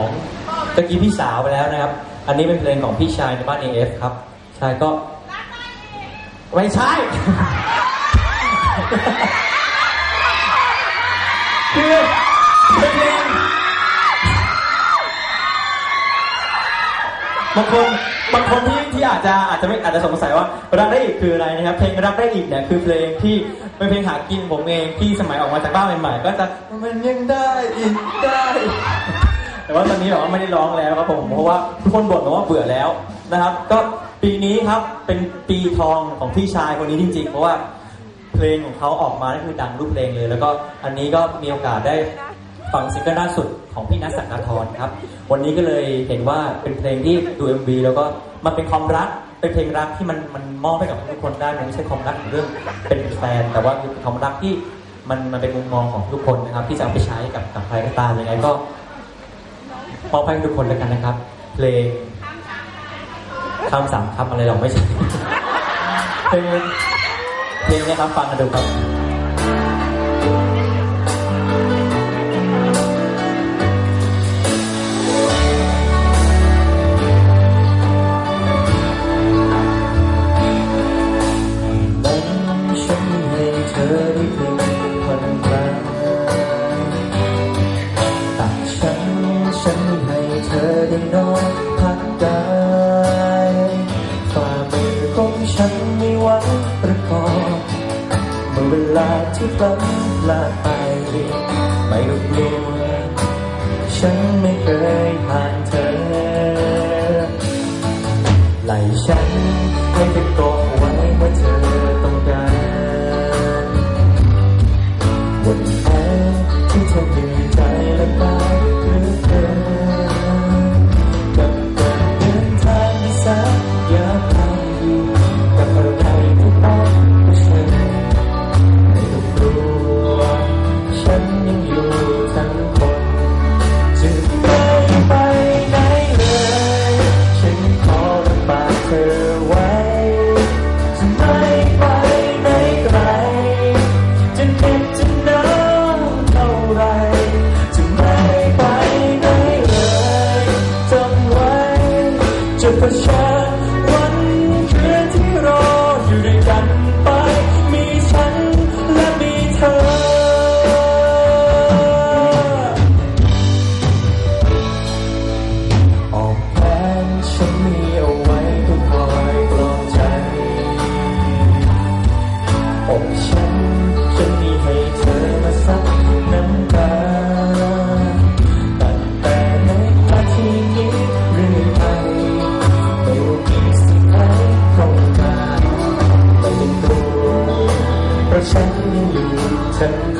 ของตะกี้พี่สาวไปแล้วนะครับ อันนี้เป็นเพลงของพี่ชายในบ้าน AF ครับ ชายก็ ไม่ใช่ คือเป็นเพลงบางคนบางคนที่ที่อาจจะอาจจะไม่อาจจะสงสัยว่ารักได้อีกคืออะไรนะครับ เพลงรักได้อีกเนี่ยคือเพลงที่เป็นเพลงหากินผมเองที่สมัยออกมาจากบ้านใหม่ๆก็จะมันยังได้อีกได้ แต่ว่าตอนนี้แบบว่าไม่ได้ร้องแล้วครับผมเพราะว่าทุกคนบ่นว่าเบื่อแล้วนะครับ ก็ปีนี้ครับเป็นปีทองของพี่ชายคนนี้จริง ๆ เพราะว่าเพลงของเขาออกมานี่คือดังรูปเพลงเลย แล้วก็อันนี้ก็มีโอกาสได้ฟังซิงเกิลล่าสุดของพี่นัทสักดาทรครับ วันนี้ก็เลยเห็นว่าเป็นเพลงที่ดู MV แล้วก็มันเป็นความรักเป็นเพลงรักที่มันมันมอบให้กับทุกคนได้มันไม่ใช่ความรักของเรื่องเป็นแฟน แต่ว่าคือความรักที่มันมันเป็นมุมมองของทุกคนนะครับ ที่จะเอาไปใช้กับกับใครก็ตามยังไงก็ มอบให้ทุกคนแล้วกันนะครับ เพลงคำสามคำอะไรหรอกไม่ใช่เพลงเพลงนะครับฟังกันดูครับาที่พลั้งลาไป ไม่ต้กลัว ฉันไม่เคย set